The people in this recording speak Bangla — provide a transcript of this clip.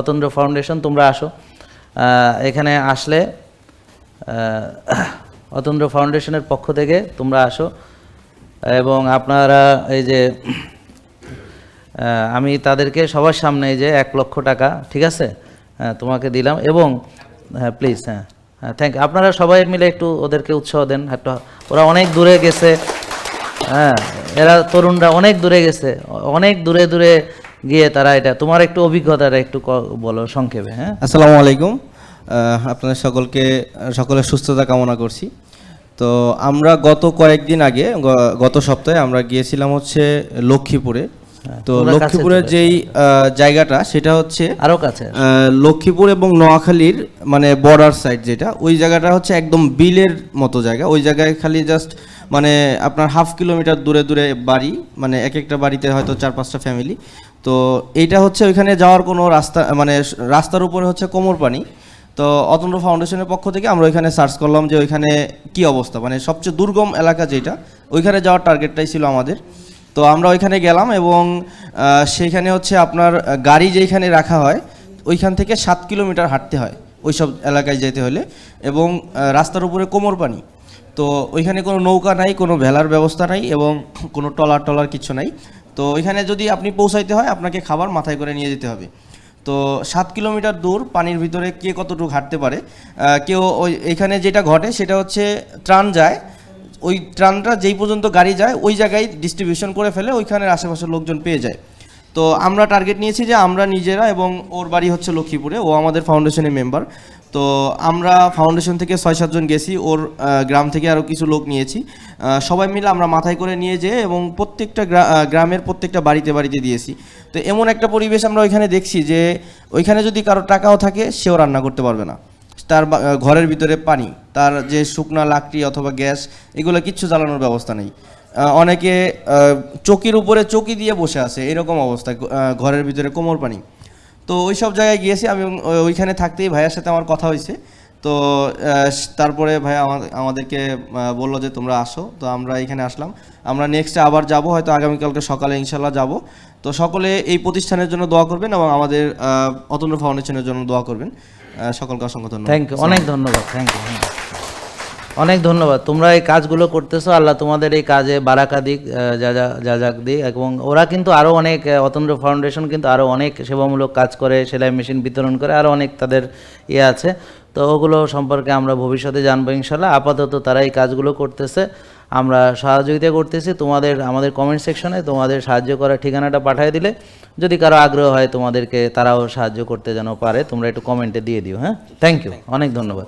অতন্দ্র ফাউন্ডেশন, তোমরা আসো। এখানে আসলে অতন্দ্র ফাউন্ডেশনের পক্ষ থেকে তোমরা আসো। এবং আপনারা এই যে আমি তাদেরকে সবার সামনে যে এক লক্ষ টাকা, ঠিক আছে? হ্যাঁ তোমাকে দিলাম। এবং হ্যাঁ প্লিজ হ্যাঁ হ্যাঁ থ্যাংক আপনারা সবাই মিলে একটু ওদেরকে উৎসাহ দেন। একটা, ওরা অনেক দূরে গেছে। হ্যাঁ এরা তরুণরা অনেক দূরে গেছে। অনেক দূরে দূরে গিয়ে তারা এটা তোমার একটু অভিজ্ঞতাটা একটু বলো সংক্ষেপে হ্যাঁ? আসসালামু আলাইকুম। আপনাদের সকলকে সকলের সুস্থতা কামনা করছি। তো আমরা গত কয়েকদিন আগে গত সপ্তাহে আমরা গিয়েছিলাম হচ্ছে লক্ষ্মীপুরে। তো লক্ষ্মীপুরের যেই জায়গাটা সেটা হচ্ছে আরও কাছে লক্ষ্মীপুর এবং নোয়াখালীর মানে বর্ডার সাইড যেটা ওই জায়গাটা হচ্ছে একদম বিলের মতো জায়গা। ওই জায়গায় খালি জাস্ট মানে আপনার হাফ কিলোমিটার দূরে দূরে বাড়ি মানে এক একটা বাড়িতে হয়তো চার পাঁচটা ফ্যামিলি তো এইটা হচ্ছে ওইখানে যাওয়ার কোনো রাস্তা মানে রাস্তার উপরে হচ্ছে কোমর পানি। তো অতন্দ্র ফাউন্ডেশনের পক্ষ থেকে আমরা ওইখানে সার্চ করলাম যে ওইখানে কি অবস্থা মানে সবচেয়ে দুর্গম এলাকা যেটা ওইখানে যাওয়ার টার্গেটটাই ছিল আমাদের। তো আমরা ওইখানে গেলাম এবং আহ, সেইখানে হচ্ছে আপনার গাড়ি যেখানে রাখা হয় ওইখান থেকে সাত কিলোমিটার হাঁটতে হয় ওই সব এলাকায় যেতে হলে এবং রাস্তার উপরে কোমর পানি। তো ওইখানে কোনো নৌকা নাই কোনো ভেলার ব্যবস্থা নাই এবং কোনো টলার টলার কিছু নাই। তো এখানে যদি আপনি পৌঁছাইতে হয়, আপনাকে খাবার মাথায় করে নিয়ে যেতে হবে। তো সাত কিলোমিটার দূর পানির ভিতরে কে কতটুকু হাঁটতে পারে কেউ ওই এখানে যেটা ঘটে সেটা হচ্ছে ত্রাণ যায়। ওই ত্রাণটা যেই পর্যন্ত গাড়ি যায়, ওই জায়গায় ডিস্ট্রিবিউশন করে ফেলে ওইখানের আশেপাশের লোকজন পেয়ে যায়। তো আমরা টার্গেট নিয়েছি যে আমরা নিজেরা এবং ওর বাড়ি হচ্ছে লক্ষ্মীপুরে, ও আমাদের ফাউন্ডেশনের মেম্বার তো আমরা ফাউন্ডেশন থেকে ছয় সাতজন গেছি, ওর গ্রাম থেকে আরও কিছু লোক নিয়েছি। সবাই মিলে আমরা মাথায় করে নিয়ে যেয়ে এবং প্রত্যেকটা গ্রামের প্রত্যেকটা বাড়িতে বাড়িতে দিয়েছি। তো এমন একটা পরিবেশ আমরা ওইখানে দেখছি যে ওইখানে যদি কারও টাকাও থাকে, সেও রান্না করতে পারবে না। তার ঘরের ভিতরে পানি, তার যে শুকনা লাকড়ি অথবা গ্যাস, এগুলো কিচ্ছু জ্বালানোর ব্যবস্থা নেই। অনেকে চকির উপরে চকি দিয়ে বসে আছে, এরকম অবস্থা ঘরের ভিতরে কোমর পানি। তো ওই সব জায়গায় গিয়েছি, আমি ওইখানে থাকতেই ভাইয়ের সাথে আমার কথা হয়েছে। তো তারপরে ভাই আমাদেরকে বলল যে তোমরা আসো, তো আমরা এখানে আসলাম। আমরা নেক্সটে আবার যাব, হয়তো আগামীকালকে সকালে ইনশাল্লাহ যাব। তো সকলে এই প্রতিষ্ঠানের জন্য দোয়া করবেন এবং আমাদের অতন্দ্র ফাউন্ডেশনের জন্য দোয়া করবেন। সকলকে অসংখ্য ধন্যবাদ। থ্যাংক ইউ অনেক ধন্যবাদ থ্যাংক ইউ অনেক ধন্যবাদ। তোমরা এই কাজগুলো করতেছো আল্লাহ তোমাদের এই কাজে বারাকা দিক যা যা যা যাক দিক এবং ওরা কিন্তু আরও অনেক অতন্দ্র ফাউন্ডেশন কিন্তু আরও অনেক সেবামূলক কাজ করে সেলাই মেশিন বিতরণ করে আরও অনেক তাদের ইয়ে আছে। তো ওগুলো সম্পর্কে আমরা ভবিষ্যতে জানব ইনশাল্লাহ। আপাতত তারা এই কাজগুলো করতেছে। আমরা সহযোগিতা করতেছি। তোমাদের, আমাদের কমেন্ট সেকশনে তোমাদের সাহায্য করার ঠিকানাটা পাঠিয়ে দিলে যদি কারও আগ্রহ হয় তোমাদেরকে তারাও সাহায্য করতে যেন পারে, তোমরা একটু কমেন্টে দিয়ে দিও হ্যাঁ? থ্যাংক ইউ অনেক ধন্যবাদ।